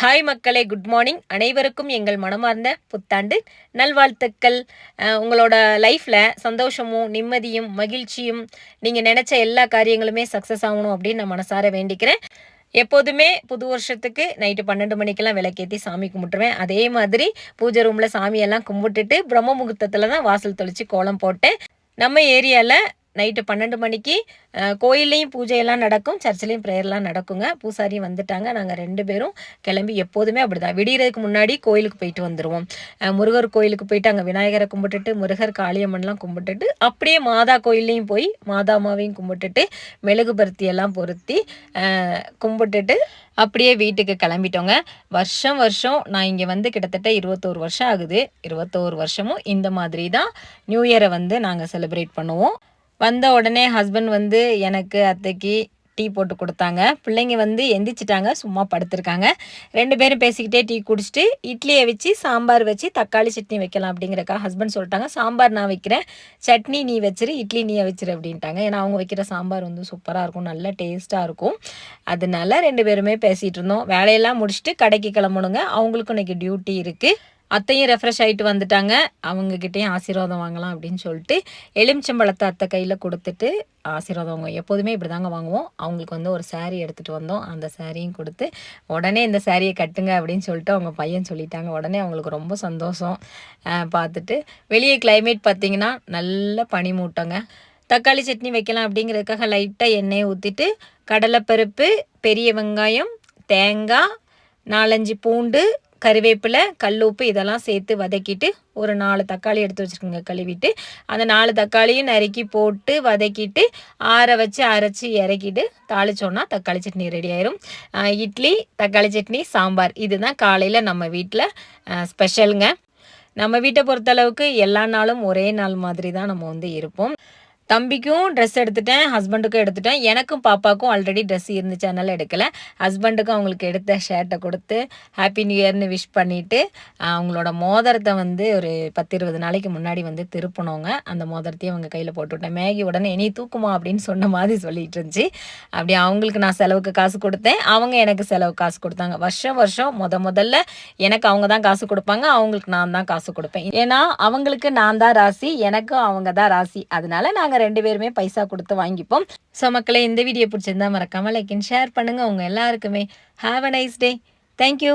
Hi மக்களே good morning அனைவருக்கும் எங்கள் மனமார்ந்த புத்தாண்டு நல்வாழ்த்துக்கள். உங்களோட லைஃப்பில் சந்தோஷமும் நிம்மதியும் மகிழ்ச்சியும் நீங்கள் நினச்ச எல்லா காரியங்களுமே சக்ஸஸ் ஆகணும் அப்படின்னு நான் மனசார வேண்டிக்கிறேன். எப்போதுமே புது வருஷத்துக்கு நைட்டு பன்னெண்டு மணிக்கெல்லாம் விளக்கேற்றி சாமி கும்பிட்டுருவேன். அதே மாதிரி பூஜை ரூமில் சாமியெல்லாம் கும்பிட்டுட்டு பிரம்ம முகூர்த்தத்தில் தான் வாசல் தெளித்து கோலம் போட்டேன். நம்ம ஏரியாவில் நைட்டு பன்னெண்டு மணிக்கு கோயில்லையும் பூஜையெல்லாம் நடக்கும் சர்ச்சிலையும் ப்ரேயர்லாம் நடக்குங்க. பூசாரி வந்துட்டாங்க. நாங்கள் ரெண்டு பேரும் கிளம்பி எப்போதுமே அப்படிதான். விடியறதுக்கு முன்னாடி கோயிலுக்கு போயிட்டு வந்துடுவோம் முருகர் கோயிலுக்கு போயிட்டு அங்கே விநாயகரை கும்பிட்டுட்டு முருகர் காளியம்மன்லாம் கும்பிட்டுட்டு அப்படியே மாதா கோயில்லையும் போய் மாதாமாவையும் கும்பிட்டுட்டு மெழுகு எல்லாம் பொருத்தி கும்பிட்டுட்டு அப்படியே வீட்டுக்கு கிளம்பிட்டோங்க. வருஷம் வருஷம் நான் இங்கே வந்து கிட்டத்தட்ட இருபத்தோரு வருஷம் ஆகுது. இருபத்தோரு வருஷமும் இந்த மாதிரி தான் நியூ இயரை வந்து நாங்கள் செலிப்ரேட் பண்ணுவோம். வந்த உடனே ஹஸ்பண்ட் வந்து எனக்கு அத்தைக்கு டீ போட்டு கொடுத்தாங்க. பிள்ளைங்க வந்து எந்திரிச்சிட்டாங்க சும்மா படுத்திருக்காங்க. ரெண்டு பேரும் பேசிக்கிட்டே டீ குடிச்சிட்டு இட்லியை வச்சு சாம்பார் வச்சு தக்காளி சட்னி வைக்கலாம் அப்படிங்கிறக்கா ஹஸ்பண்ட் சொல்லிட்டாங்க. சாம்பார் நான் வைக்கிறேன். சட்னி நீ வச்சிரு இட்லி நீ வச்சிரு அப்படின்ட்டாங்க. ஏன்னா அவங்க வைக்கிற சாம்பார் வந்து சூப்பராக இருக்கும் நல்ல டேஸ்ட்டாக இருக்கும். அதனால ரெண்டு பேருமே பேசிகிட்டு இருந்தோம். வேலையெல்லாம் முடிச்சுட்டு கடைக்கு கிளம்பணுங்க. அவங்களுக்கும் இன்னைக்கு டியூட்டி இருக்குது அத்தையும் ரெஃப்ரெஷ் ஆகிட்டு வந்துட்டாங்க. அவங்கக்கிட்டேயும் ஆசீர்வாதம் வாங்கலாம் அப்படின்னு சொல்லிட்டு எலுமிச்சம்பழத்தை அத்தை கையில் கொடுத்துட்டு ஆசீர்வாதம் வாங்குவோம். எப்போதுமே இப்படி தாங்க வாங்குவோம். அவங்களுக்கு வந்து ஒரு சாரீ எடுத்துகிட்டு வந்தோம். அந்த சாரியும் கொடுத்து உடனே இந்த சாரியை கட்டுங்க அப்படின்னு சொல்லிட்டு அவங்க பையன் சொல்லிட்டாங்க. உடனே அவங்களுக்கு ரொம்ப சந்தோஷம். பார்த்துட்டு வெளியே கிளைமேட் பார்த்தீங்கன்னா நல்ல பனி மூட்டங்க தக்காளி சட்னி வைக்கலாம் அப்படிங்கிறதுக்காக லைட்டாக எண்ணெயை ஊற்றிட்டு கடலைப்பருப்பு பெரிய வெங்காயம் தேங்காய் நாலஞ்சு பூண்டு கறிவேப்பிலை கல்லுப்பு இதெல்லாம் சேர்த்து வதக்கிட்டு ஒரு நாலு தக்காளி எடுத்து வச்சுருக்கோங்க கழுவிட்டு. அந்த நாலு தக்காளியும் நறுக்கி போட்டு வதக்கிட்டு ஆற வச்சு அரைச்சி இறக்கிட்டு தாளிச்சோன்னா தக்காளி சட்னி ரெடி ஆயிரும். இட்லி தக்காளி சட்னி சாம்பார். இதுதான் காலையில் நம்ம வீட்டில் ஸ்பெஷலுங்க நம்ம வீட்டை பொறுத்தளவுக்கு எல்லா நாளும் ஒரே நாள் மாதிரி தான் நம்ம வந்து இருப்போம். தம்பிக்கும் ட்ரெஸ் எடுத்துட்டேன் ஹஸ்பண்டுக்கும் எடுத்துட்டேன். எனக்கும் பாப்பாக்கும் ஆல்ரெடி ட்ரெஸ் இருந்துச்சு அதனால் எடுக்கலை. ஹஸ்பண்டுக்கும் அவங்களுக்கு எடுத்த ஷர்ட்டை கொடுத்து ஹாப்பி நியூ இயர்னு விஷ் பண்ணிவிட்டு அவங்களோட மோதிரத்தை வந்து ஒரு பத்து இருபது நாளைக்கு முன்னாடி வந்து திருப்பினோங்க. அந்த மோதிரத்தையும் அவங்க கையில் போட்டுவிட்டேன். மேகி உடனே இனி தூக்குமா? அப்படின்னு சொன்ன மாதிரி சொல்லிட்டு இருந்துச்சு. அப்படி அவங்களுக்கு நான் செலவுக்கு காசு கொடுத்தேன். அவங்க எனக்கு செலவு காசு கொடுத்தாங்க. வருஷம் வருஷம் முத முதல்ல எனக்கு அவங்க தான் காசு கொடுப்பாங்க. அவங்களுக்கு நான் தான் காசு கொடுப்பேன். ஏன்னா அவங்களுக்கு நான் தான் ராசி எனக்கும் அவங்க தான் ராசி. அதனால நாங்கள் ரெண்டு பேருமே பைசா கொடுத்து வாங்கிப்போம். ஸோ மக்களே இந்த வீடியோ பிடிச்சிருந்தா மறக்காம லைக் அண்ட் ஷேர் பண்ணுங்க. உங்க எல்லாருக்குமே have a nice day thank you